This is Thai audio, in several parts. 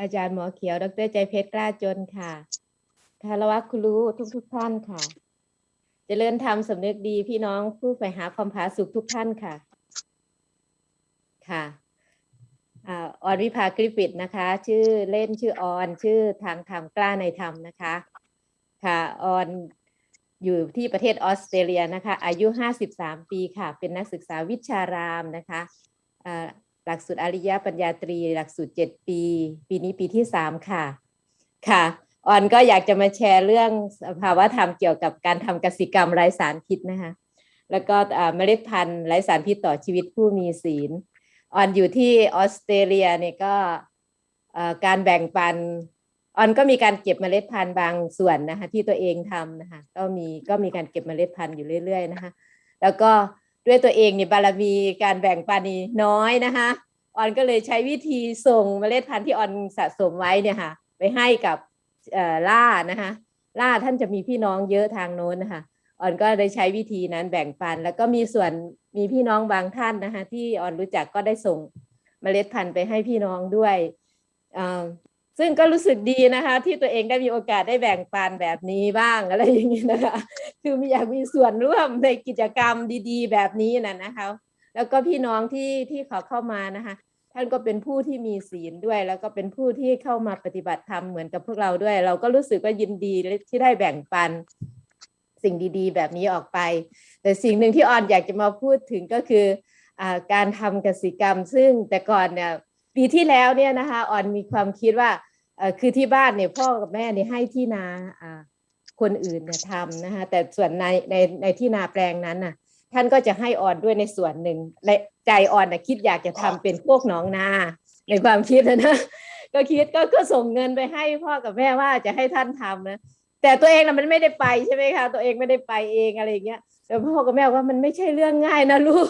อาจารย์หมอเขียว ดรใจเพชรกล้าจนค่ะคารวะครูทุกทุกท่านค่ะ เจริญธรรมสำนึกดีพี่น้องผู้ใฝ่หาความผาสุขทุกท่านค่ะ ค่ะออนวิภากริฟิตนะคะ ชื่อเล่นชื่อออนชื่อทางธรรมกล้าในธรรมนะคะ ค่ะออนอยู่ที่ประเทศออสเตรเลียนะคะ อายุ 53 ปีค่ะ เป็นนักศึกษาวิชารามนะคะอ่า หลักสูตรอริยปัญญาตรี หลักสูตร 7 ปี ปีนี้ปีที่ 3 ค่ะ ค่ะออนก็อยากจะมาแชร์เรื่องสภาวะธรรมเกี่ยวกับการทำกสิกรรมไร้สารพิษนะคะ แล้วก็เมล็ดพันธุ์ไร้สารพิษต่อชีวิตผู้มีศีลออนอยู่ที่ออสเตรเลียเนี่ยก็การแบ่งปันออนก็มีการเก็บเมล็ดพันธุ์บางส่วนนะคะที่ตัวเองทำนะคะก็มีก็มีการเก็บเมล็ดพันธุ์อยู่เรื่อย ๆ นะคะ แล้วก็ ด้วยตัวเองเนี่ยบารมีการแบ่งปันนี่น้อยนะคะออนก็เลยใช้วิธีส่งเมล็ดพันธุ์ที่ออนสะสมไว้เนี่ยค่ะ ไปให้กับล่านะคะล่าท่านจะมีพี่น้องเยอะทางโน้นนะคะออนก็ได้ใช้วิธีนั้นแบ่งปัน แล้วก็มีส่วนมีพี่น้องบางท่านนะคะที่ออนรู้จักก็ได้ส่งเมล็ดพันธุ์ไปให้พี่น้องด้วย ซึ่งก็รู้สึกดีนะคะ ที่ตัวเองได้มีโอกาสได้แบ่งปันแบบนี้บ้างอะไรอย่างนี้นะคะ คือมีอยากมีส่วนร่วมในกิจกรรมดีๆ แบบนี้นะนะคะ แล้วก็พี่น้องที่ที่เขาเข้ามานะคะ ท่านก็เป็นผู้ที่มีศีลด้วย แล้วก็เป็นผู้ที่เข้ามาปฏิบัติธรรมเหมือนกับพวกเราด้วย เราก็รู้สึกว่ายินดีที่ได้แบ่งปันสิ่งดีๆ แบบนี้ออกไป แต่สิ่งหนึ่งที่ออนอยากจะมาพูดถึงก็คืออการทำกสิกรรม ซึ่งแต่ก่อนเนี่ย ปีที่แล้วเนี่ยนะคะออนมีความคิดว่าเอ่อคือที่บ้านเนี่ยพ่อกับแม่เนี่ยให้ที่นาอ่าคนอื่นเนี่ยทำนะคะแต่ส่วนในในในที่นาแปลงนั้นน่ะ ท่านก็จะให้ออนด้วยในส่วนหนึ่งและใจออนนะคิดอยากจะทำเป็นพวกหนองนาในความคิดนะนะก็คิดก็ก็ส่งเงินไปให้พ่อกับแม่ว่าจะให้ท่านทำนะแต่ตัวเองนะมันไม่ได้ไปใช่ไหมคะตัวเองไม่ได้ไปเองอะไรอย่างเงี้ยแต่พ่อกับแม่ว่ามันไม่ใช่เรื่องง่ายนะลูก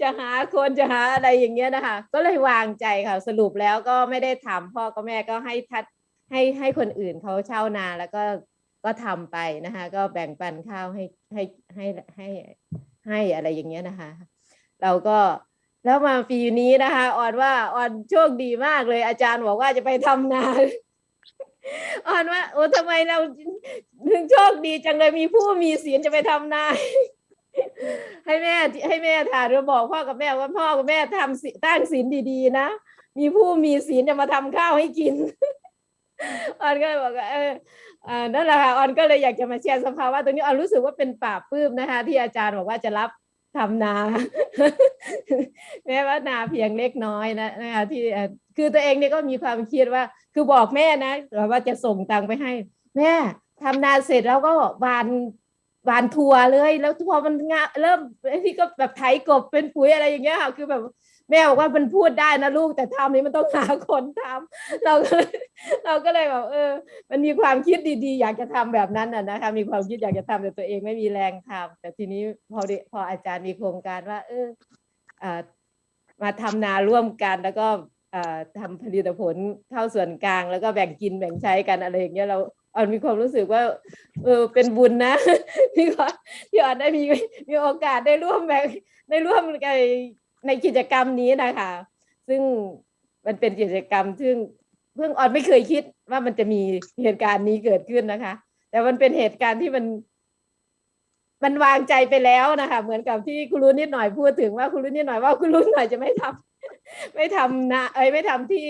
จะหาคนจะหาอะไรอย่างเงี้ยนะคะ ก็เลยวางใจค่ะ สรุปแล้วก็ไม่ได้ทำพ่อกับแม่ก็ให้ทัดให้ให้คนอื่นเขาเช่านาแล้วก็ก็ทำไปนะคะ ก็แบ่งปันข้าวให้ให้ให้ให้ให้อะไรอย่างเงี้ยนะคะ เราก็แล้วมาปีนี้นะคะออนว่าออนโชคดีมากเลย อาจารย์บอกว่าจะไปทำนาออนว่าโอ้ทำไมเราถึงโชคดีจังเลยมีผู้มีศีลจะไปทำนา ให้แม่ให้แม่ถ่ายเราบอกพ่อกับแม่ว่าพ่อกับแม่ทำศีลตั้งศีลดีๆ นะ มีผู้มีศีลจะมาทำข้าวให้กินออนก็เลยบอกว่าเอออนั่นแหละค่ะออนก็เลยอยากจะมาแชร์สภาวะตรงนี้ออนรู้สึกว่าเป็นปราปื้มนะคะ ที่อาจารย์บอกว่าจะรับทำนาแม้ว่านาเพียงเล็กน้อยนะนะคะที่คือตัวเองเนี่ยก็มีความคิดว่า คือบอกแม่นะว่าจะส่งตังไปให้ แม่ทำนาเสร็จแล้วก็หวาน หวานถั่วเลย แล้วพอมันงะเริ่มไอ้ที่ก็แบบไถกบเป็นปุ๋ยอะไรอย่างเงี้ยค่ะคือแบบแม่บอกว่ามันพูดได้นะลูกแต่ทำนี้มันต้องหาคนทำเราก็เราก็เลยแบบเออ มันมีความคิดดีๆ อยากจะทำแบบนั้นน่ะนะคะมีความคิดอยากจะทำแต่ตัวเองไม่มีแรงทำแต่ทีนี้พอพออาจารย์มีโครงการว่า เอออมาทำนาร่วมกันแล้วก็อ่าทำผลิตผลเข้าส่วนกลาง แล้วก็แบ่งกินแบ่งใช้กันอะไรอย่างเงี้ยเรา ออนมีความรู้สึกว่า เออเป็นบุญนะที่ว่าที่ออนได้มีมีโอกาสได้ร่วมแบ่งได้ร่วมในในกิจกรรมนี้นะคะ ซึ่งมันเป็นกิจกรรม ซึ่งเพิ่งออนไม่เคยคิดว่ามันจะมีเหตุการณ์นี้เกิดขึ้นนะคะ แต่มันเป็นเหตุการณ์ที่มันมันวางใจไปแล้วนะคะ เหมือนกับที่คุณรู้นิดหน่อยพูดถึงว่าคุณรู้นิดหน่อยว่าคุณรู้หน่อยจะไม่ทำ ไม่ทำนะเอ้ยไม่ทำที่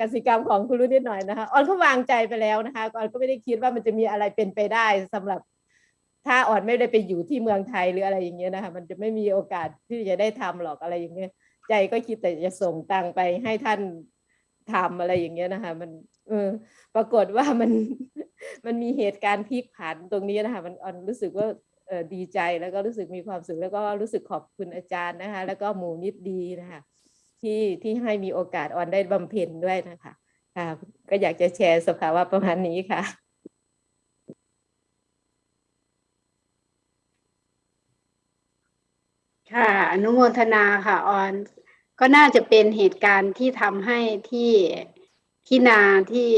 กสิกรรมของคุณรู้นิดหน่อยนะคะออนก็วางใจไปแล้วนะคะออนก็ไม่ได้คิดว่ามันจะมีอะไรเป็นไปได้สำหรับถ้าออนไม่ได้ไปอยู่ที่เมืองไทยหรืออะไรอย่างเงี้ยนะคะมันจะไม่มีโอกาสที่จะได้ทำหรอกอะไรอย่างเงี้ย ใจก็คิดแต่จะส่งตังค์ไปให้ท่านทำอะไรอย่างเงี้ยนะคะ มัน เออ ปรากฏว่ามันมันมีเหตุการณ์พลิกผันตรงนี้นะคะ มันออนรู้สึกว่าดีใจแล้วก็รู้สึกมีความสุขแล้วก็รู้สึกขอบคุณอาจารย์นะคะ แล้วก็หมู่นิดดีนะคะ ที่ที่ให้มีโอกาสออนได้บำเพ็ญด้วยนะคะค่ะก็อยากจะแชร์สภาวะประมาณนี้ค่ะ ค่ะอนุโมทนาค่ะออน ก็น่าจะเป็นเหตุการณ์ที่ทำให้ที่ที่นาที่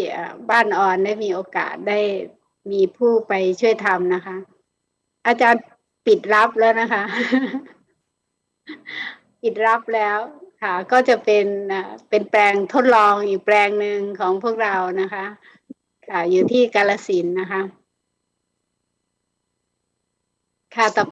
บ้านออนได้มีโอกาสได้มีผู้ไปช่วยทำนะคะ อาจารย์ปิดรับแล้วนะคะ ปิดรับแล้ว ค่ะก็จะเป็นอ่าเป็นแปลงทดลองอีกแปลงหนึ่งของพวกเรานะคะค่ะอยู่ที่กาลสินนะคะ ค่ะต่อ